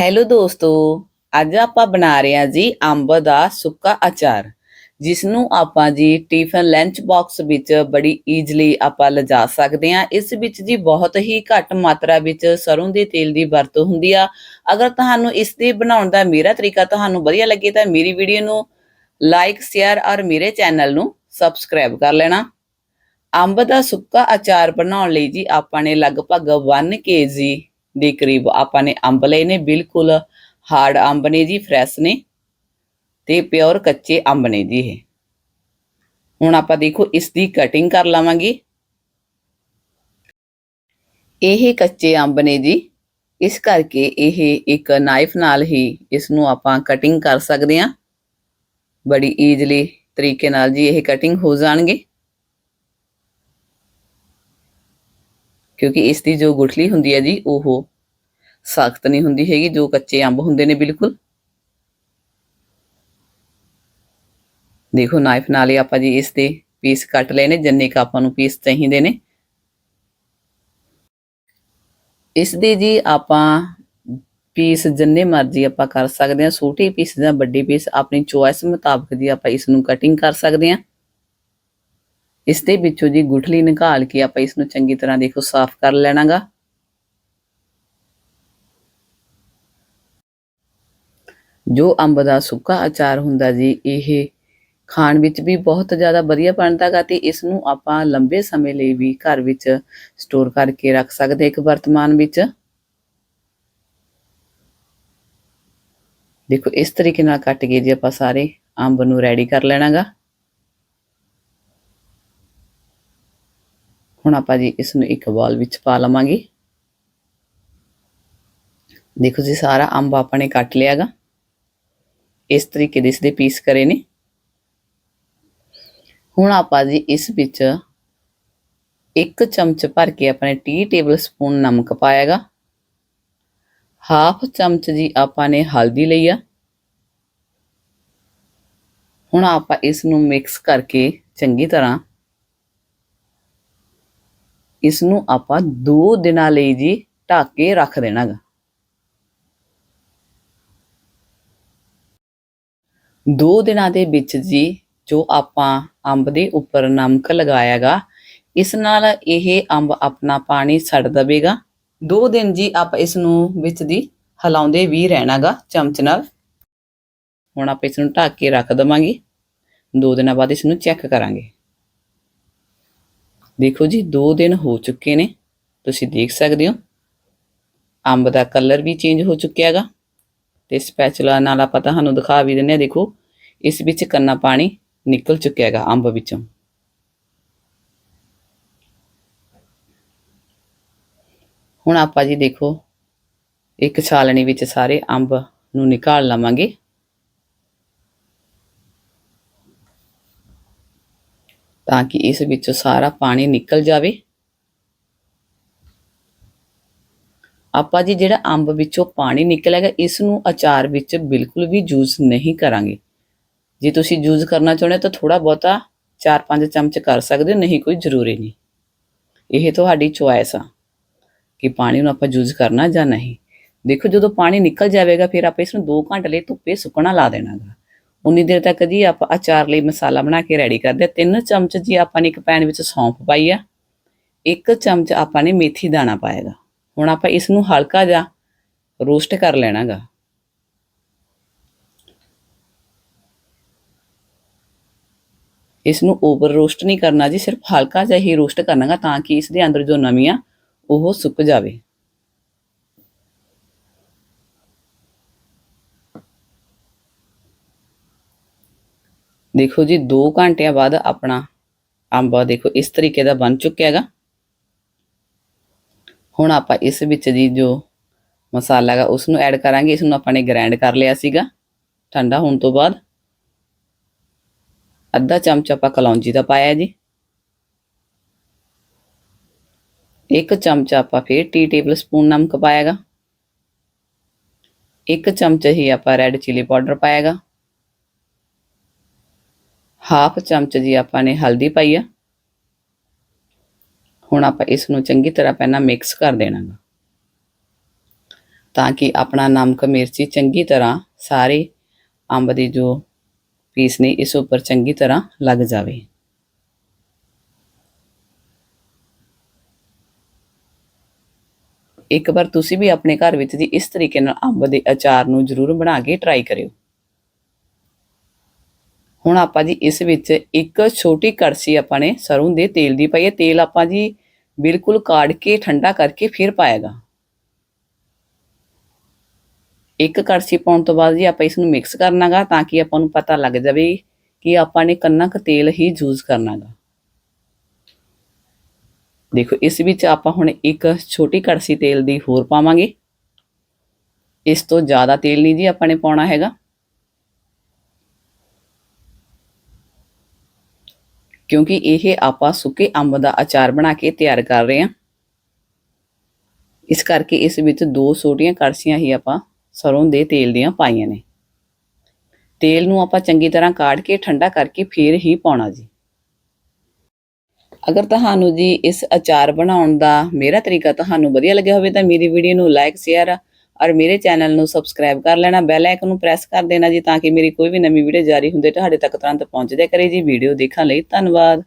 Hello ਦੋਸਤੋ, ਅੱਜ ਆਪਾਂ ਬਣਾ ਰਹੇ ਹਾਂ ਜੀ ਅੰਬ ਦਾ ਸੁੱਕਾ ਅਚਾਰ ਜਿਸ ਨੂੰ ਆਪਾਂ ਜੀ ਟਿਫਨ ਲੰਚ ਬਾਕਸ ਵਿੱਚ ਬੜੀ ਈਜ਼ਲੀ ਆਪਾਂ ਲਿਜਾ ਸਕਦੇ ਹਾਂ। ਇਸ ਵਿੱਚ ਜੀ ਬਹੁਤ ਹੀ ਘੱਟ ਮਾਤਰਾ ਵਿੱਚ ਸਰੋਂ ਦੇ ਤੇਲ ਦੀ ਵਰਤੋਂ ਹੁੰਦੀ ਆ। ਅਗਰ ਤੁਹਾਨੂੰ ਇਸ ਦੇ ਬਣਾਉਣ ਦਾ ਮੇਰਾ ਤਰੀਕਾ ਤੁਹਾਨੂੰ ਵਧੀਆ ਲੱਗੇ ਤਾਂ ਮੇਰੀ ਵੀਡੀਓ ਨੂੰ ਲਾਈਕ ਸ਼ੇਅਰ ਔਰ ਮੇਰੇ ਚੈਨਲ ਨੂੰ ਸਬਸਕ੍ਰਾਈਬ ਕਰ ਲੈਣਾ। ਅੰਬ ਦਾ ਸੁੱਕਾ ਅਚਾਰ ਬਣਾਉਣ ਲਈ ਜੀ ਆਪਾਂ ਨੇ ਲਗਭਗ 1 kg ਦੇ ਕਰੀਬ ਆਪਾਂ ਨੇ ਅੰਬ ਲਏ ਨੇ, ਬਿਲਕੁਲ ਹਾਰਡ ਅੰਬ ਨੇ ਜੀ, ਫਰੈਸ਼ ਨੇ ਤੇ ਪਿਓਰ ਕੱਚੇ ਅੰਬ ਨੇ ਜੀ ਇਹ। ਹੁਣ ਆਪਾਂ ਦੇਖੋ ਇਸ ਦੀ ਕਟਿੰਗ ਕਰ ਲਵਾਂਗੇ। ਇਹ ਕੱਚੇ ਅੰਬ ਨੇ ਜੀ। ਇਸ ਕਰਕੇ ਇਹ ਇੱਕ ਨਾਈਫ ਨਾਲ ਹੀ ਇਸ ਨੂੰ ਆਪਾਂ ਕਟਿੰਗ ਕਰ ਸਕਦੇ ਹਾਂ। ਬੜੀ ਈਜ਼ਲੀ ਤਰੀਕੇ ਨਾਲ ਜੀ ਇਹ ਕਟਿੰਗ ਹੋ ਜਾਣਗੇ। ਕਿਉਂਕਿ ਇਸ ਦੀ ਜੋ ਗੁਠਲੀ ਹੁੰਦੀ ਹੈ ਜੀ, ਉਹ ਸਖਤ ਨਹੀਂ ਹੁੰਦੀ ਹੈਗੀ, ਜੋ ਕੱਚੇ ਅੰਬ ਹੁੰਦੇ ਨੇ ਬਿਲਕੁਲ। ਦੇਖੋ ਨਾਈਫ ਨਾਲ ਹੀ ਆਪਾਂ ਜੀ ਇਸ ਦੇ ਪੀਸ ਕੱਟ ਲਏ ਨੇ, ਜਿੰਨੇ ਕ ਆਪਾਂ ਨੂੰ ਪੀਸ ਚਾਹੀਦੇ ਨੇ। ਇਸ ਦੇ ਜੀ ਆਪਾਂ ਪੀਸ ਜਿੰਨੇ ਮਰਜ਼ੀ ਆਪਾਂ ਕਰ ਸਕਦੇ ਹਾਂ, ਛੋਟੇ ਪੀਸ ਜਾਂ ਵੱਡੇ ਪੀਸ, ਆਪਣੀ ਚੋਇਸ ਮੁਤਾਬਕ ਜੀ ਆਪਾਂ ਇਸ ਨੂੰ ਕਟਿੰਗ ਕਰ ਸਕਦੇ ਹਾਂ। ਇਸ ਦੇ ਵਿੱਚੋਂ ਜੀ ਗੁਠਲੀ ਨਿਕਾਲ ਕੇ ਆਪਾਂ ਇਸ ਨੂੰ ਚੰਗੀ ਤਰ੍ਹਾਂ ਦੇਖੋ ਸਾਫ਼ ਕਰ ਲੈਣਾਗਾ। ਜੋ ਅੰਬ ਦਾ ਸੁੱਕਾ ਅਚਾਰ ਹੁੰਦਾ ਜੀ, ਇਹ ਖਾਣ ਵਿੱਚ ਵੀ ਬਹੁਤ ਜ਼ਿਆਦਾ ਵਧੀਆ ਬਣਦਾਗਾ ਤੇ ਇਸ ਨੂੰ ਆਪਾਂ ਲੰਬੇ ਸਮੇਂ ਲਈ ਵੀ ਘਰ ਵਿੱਚ ਸਟੋਰ ਕਰਕੇ ਰੱਖ ਸਕਦੇ ਇੱਕ ਵਰਤਮਾਨ ਵਿੱਚ। ਦੇਖੋ, ਇਸ ਤਰੀਕੇ ਨਾਲ ਕੱਟ ਕੇ ਜੀ ਆਪਾਂ ਸਾਰੇ ਅੰਬ ਨੂੰ ਰੈਡੀ ਕਰ ਲੈਣਾਗਾ। ਹੁਣ ਆਪਾਂ ਜੀ ਇਸ ਨੂੰ ਇੱਕ ਬਾਲ ਵਿੱਚ ਪਾ ਲਵਾਂਗੇ। ਦੇਖੋ ਜੀ, ਸਾਰਾ ਅੰਬ ਆਪਾਂ ਨੇ ਕੱਟ ਲਿਆਗਾ। ਇਸ ਤਰੀਕੇ ਦੇ ਇਸ ਦੇ ਪੀਸ ਕਰੇ ਨੇ। ਹੁਣ ਆਪਾਂ ਜੀ ਇਸ ਵਿੱਚ ਇੱਕ ਚਮਚ ਭਰ ਕੇ ਆਪਣੇ 30 ਟੇਬਲ ਸਪੂਨ ਨਮਕ ਪਾਇਆਗਾ। ਹਾਫ ਚਮਚ ਜੀ ਆਪਾਂ ਨੇ ਹਲਦੀ ਲਈ ਆ। ਹੁਣ ਆਪਾਂ ਇਸ ਨੂੰ ਮਿਕਸ ਕਰਕੇ ਚੰਗੀ ਤਰ੍ਹਾਂ ਇਸ ਨੂੰ ਆਪਾਂ 2 ਦਿਨਾਂ ਲਈ ਜੀ ਢੱਕ ਕੇ ਰੱਖ ਦੇਣਾਗਾ। ਦੋ ਦਿਨਾਂ ਦੇ ਵਿੱਚ ਜੀ ਜੋ ਆਪਾਂ ਅੰਬ ਦੇ ਉੱਪਰ ਨਮਕ ਲਗਾਇਆਗਾ, ਇਸ ਨਾਲ ਇਹ ਅੰਬ ਆਪਣਾ ਪਾਣੀ ਛੱਡ ਦੇਵੇਗਾ। ਦੋ ਦਿਨ ਜੀ ਆਪਾਂ ਇਸ ਨੂੰ ਵਿੱਚ ਦੀ ਹਿਲਾਉਂਦੇ ਵੀ ਰਹਿਣਾਗਾ ਚਮਚ ਨਾਲ। ਹੁਣ ਆਪਾਂ ਇਸ ਨੂੰ ਢੱਕ ਕੇ ਰੱਖ ਦਵਾਂਗੇ। ਦੋ ਦਿਨਾਂ ਬਾਅਦ ਇਸ ਨੂੰ ਚੈੱਕ ਕਰਾਂਗੇ। ਦੇਖੋ ਜੀ 2 ਦਿਨ ਹੋ ਚੁੱਕੇ ਨੇ, ਤੁਸੀਂ ਦੇਖ ਸਕਦੇ ਹੋ। ਅੰਬ ਦਾ ਕਲਰ ਵੀ ਚੇਂਜ ਹੋ ਚੁੱਕਿਆ ਹੈਗਾ ਤੇ ਸਪੈਚੂਲਾ ਨਾਲ ਆਪਾਂ ਤੁਹਾਨੂੰ ਦਿਖਾ ਵੀ ਦਿੰਨੇ ਆ ਦੇਖੋ, ਇਸ ਵਿੱਚ ਕੰਨਾ ਪਾਣੀ ਨਿਕਲ ਚੁੱਕਿਆ ਹੈਗਾ ਅੰਬ ਵਿੱਚੋਂ। ਹੁਣ ਆਪਾਂ ਜੀ ਦੇਖੋ, ਇੱਕ ਛਾਲਣੀ ਵਿੱਚ ਸਾਰੇ ਅੰਬ ਨੂੰ ਨਿਕਾਲ ਲਵਾਂਗੇ। ਤਾਂ ਕਿ ਇਸ ਵਿੱਚੋਂ ਸਾਰਾ ਪਾਣੀ ਨਿਕਲ ਜਾਵੇ। ਆਪਾਂ ਜੀ ਜਿਹੜਾ ਅੰਬ ਵਿੱਚੋਂ ਪਾਣੀ ਨਿਕਲੇਗਾ, ਇਸ ਨੂੰ ਅਚਾਰ ਵਿੱਚ ਬਿਲਕੁਲ ਵੀ ਯੂਜ਼ ਨਹੀਂ ਕਰਾਂਗੇ। ਜੇ ਤੁਸੀਂ ਯੂਜ਼ ਕਰਨਾ ਚਾਹੁੰਦੇ ਹੋ ਤਾਂ ਥੋੜਾ ਬਹੁਤਾ 4-5 ਚਮਚ ਕਰ ਸਕਦੇ ਹੋ, ਨਹੀਂ ਕੋਈ ਜ਼ਰੂਰੀ ਨਹੀਂ। ਇਹ ਤੁਹਾਡੀ ਚੁਆਇਸ ਆ ਕਿ ਪਾਣੀ ਨੂੰ ਆਪਾਂ ਯੂਜ਼ ਕਰਨਾ ਜਾਂ ਨਹੀਂ। ਦੇਖੋ ਜਦੋਂ ਪਾਣੀ ਨਿਕਲ ਜਾਵੇਗਾ, ਫਿਰ ਆਪਾਂ ਇਸ ਨੂੰ 2 ਘੰਟੇ ਲਈ ਧੁੱਪੇ ਸੁੱਕਣਾ ਲਾ ਦੇਣਾਗਾ। ਉਨੀ ਦੇਰ ਤੱਕ ਜੀ ਆਪਾਂ ਅਚਾਰ ਲਈ ਮਸਾਲਾ ਬਣਾ ਕੇ ਰੈਡੀ ਕਰਦੇ ਆ ਤਿੰਨ ਚਮਚ ਜੀ ਆਪਾਂ ਨੇ ਇੱਕ ਪੈਨ ਵਿੱਚ ਸੌਂਫ ਪਾਈ ਆ। ਇੱਕ ਚਮਚ ਆਪਾਂ ਨੇ ਮੇਥੀ ਦਾਣਾ ਪਾਏਗਾ ਹੁਣ ਆਪਾਂ ਇਸ ਨੂੰ ਹਲਕਾ ਜਿਹਾ ਰੋਸਟ ਕਰ ਲੈਣਾਗਾ ਇਸ ਨੂੰ ਓਵਰ ਰੋਸਟ ਨਹੀਂ ਕਰਨਾ ਜੀ, ਸਿਰਫ ਹਲਕਾ ਜਿਹਾ ਹੀ ਰੋਸਟ ਕਰਨਾਗਾ ਤਾਂ ਕਿ ਇਸ ਦੇ ਅੰਦਰ ਜੋ ਨਮੀ ਉਹ ਸੁੱਕ ਜਾਵੇ। ਦੇਖੋ ਜੀ 2 ਘੰਟਿਆਂ ਬਾਅਦ ਆਪਣਾ ਅੰਬਾ ਦੇਖੋ ਇਸ ਤਰੀਕੇ ਦਾ ਬਣ ਚੁੱਕਿਆ ਹੈਗਾ। ਹੁਣ ਆਪਾਂ ਇਸ ਵਿੱਚ ਜੀ ਜੋ ਮਸਾਲਾ ਹੈਗਾ ਉਸ ਨੂੰ ਐਡ ਕਰਾਂਗੇ ਇਸ ਨੂੰ ਆਪਾਂ ਨੇ ਗ੍ਰਾਈਂਡ ਕਰ ਲਿਆ ਸੀਗਾ ਠੰਡਾ ਹੋਣ ਤੋਂ ਬਾਅਦ। ਅੱਧਾ ਚਮਚ ਆਪਾਂ ਕਲੌਂਜੀ ਦਾ ਪਾਇਆ ਜੀ। ਇੱਕ ਚਮਚ ਆਪਾਂ ਫੇਰ ਟੀ ਟੇਬਲ ਸਪੂਨ ਨਮਕ ਪਾਇਆਗਾ ਇੱਕ ਚਮਚ ਹੀ ਆਪਾਂ ਰੈੱਡ ਚਿਲੀ ਪਾਊਡਰ ਪਾਇਆਗਾ ਹਾਫ ਚਮਚ ਜੀ ਆਪਾਂ ਨੇ ਹਲਦੀ ਪਾਈ ਆ। ਹੁਣ ਆਪਾਂ ਇਸ ਨੂੰ ਚੰਗੀ ਤਰ੍ਹਾਂ ਪਹਿਲਾਂ ਮਿਕਸ ਕਰ ਦੇਣਾ ਗਾ ਤਾਂ ਕਿ ਆਪਣਾ ਨਮਕ ਮਿਰਚੀ ਚੰਗੀ ਤਰ੍ਹਾਂ ਸਾਰੇ ਅੰਬ ਦੇ ਜੋ ਪੀਸ ਨੇ ਇਸ ਉੱਪਰ ਚੰਗੀ ਤਰ੍ਹਾਂ ਲੱਗ ਜਾਵੇ। ਇੱਕ ਵਾਰ ਤੁਸੀਂ ਵੀ ਆਪਣੇ ਘਰ ਵਿੱਚ ਜੀ ਇਸ ਤਰੀਕੇ ਨਾਲ ਅੰਬ ਦੇ ਅਚਾਰ ਨੂੰ ਜ਼ਰੂਰ ਬਣਾ ਕੇ ਟਰਾਈ ਕਰਿਓ। ਹੁਣ ਆਪਾਂ ਜੀ ਇਸ ਵਿੱਚ ਇੱਕ ਛੋਟੀ ਕੜਛੀ ਆਪਾਂ ਨੇ ਸਰੋਂ ਦੇ ਤੇਲ ਦੀ ਪਾਈ ਹੈ। ਤੇਲ ਆਪਾਂ ਜੀ ਬਿਲਕੁਲ ਕਾੜ ਕੇ, ਠੰਡਾ ਕਰਕੇ ਫਿਰ ਪਾਏਗਾ ਇੱਕ ਕੜਛੀ ਪਾਉਣ ਤੋਂ ਬਾਅਦ ਜੀ ਆਪਾਂ ਇਸ ਨੂੰ ਮਿਕਸ ਕਰਨਾਗਾ ਤਾਂ ਕਿ ਆਪਾਂ ਨੂੰ ਪਤਾ ਲੱਗ ਜਾਵੇ ਕਿ ਆਪਾਂ ਨੇ ਕਿੰਨਾ ਕੁ ਤੇਲ ਹੀ ਯੂਜ਼ ਕਰਨਾਗਾ। ਦੇਖੋ, ਇਸ ਵਿੱਚ ਆਪਾਂ ਹੁਣ ਇੱਕ ਛੋਟੀ ਕੜਛੀ ਤੇਲ ਦੀ ਹੋਰ ਪਾਵਾਂਗੇ। ਇਸ ਤੋਂ ਜ਼ਿਆਦਾ ਤੇਲ ਨਹੀਂ ਜੀ ਆਪਾਂ ਨੇ ਪਾਉਣਾ ਹੈਗਾ। ਕਿਉਂਕਿ ਇਹ ਆਪਾਂ ਸੁੱਕੇ ਅੰਬ ਦਾ ਅਚਾਰ ਬਣਾ ਕੇ ਤਿਆਰ ਕਰ ਰਹੇ ਹਾਂ। ਇਸ ਕਰਕੇ ਇਸ ਵਿੱਚ ਦੋ ਛੋਟੀਆਂ ਕੜਛੀਆਂ ਹੀ ਆਪਾਂ ਸਰੋਂ ਦੇ ਤੇਲ ਦੀਆਂ ਪਾਈਆਂ ਨੇ। ਤੇਲ ਨੂੰ ਆਪਾਂ ਚੰਗੀ ਤਰ੍ਹਾਂ ਕਾੜ ਕੇ ਠੰਡਾ ਕਰਕੇ ਫਿਰ ਹੀ ਪਾਉਣਾ ਜੀ। ਅਗਰ ਤੁਹਾਨੂੰ ਜੀ ਇਸ ਅਚਾਰ ਬਣਾਉਣ ਦਾ ਮੇਰਾ ਤਰੀਕਾ ਤੁਹਾਨੂੰ ਵਧੀਆ ਲੱਗਿਆ ਹੋਵੇ ਤਾਂ ਮੇਰੀ ਵੀਡੀਓ ਨੂੰ ਲਾਈਕ ਸ਼ੇਅਰ ਔਰ ਮੇਰੇ ਚੈਨਲ ਨੂੰ ਸਬਸਕ੍ਰਾਈਬ ਕਰ ਲੈਣਾ ਬੈਲ ਆਈਕਨ ਨੂੰ ਪ੍ਰੈਸ ਕਰ ਦੇਣਾ ਜੀ, ਤਾਂ ਕਿ ਮੇਰੀ ਕੋਈ ਵੀ ਨਵੀਂ ਵੀਡੀਓ ਜਾਰੀ ਹੁੰਦੇ ਤੁਹਾਡੇ ਤੱਕ ਤੁਰੰਤ ਪਹੁੰਚ ਕਰੇ ਜੀ। ਵੀਡੀਓ ਦੇਖਣ ਲਈ ਧੰਨਵਾਦ।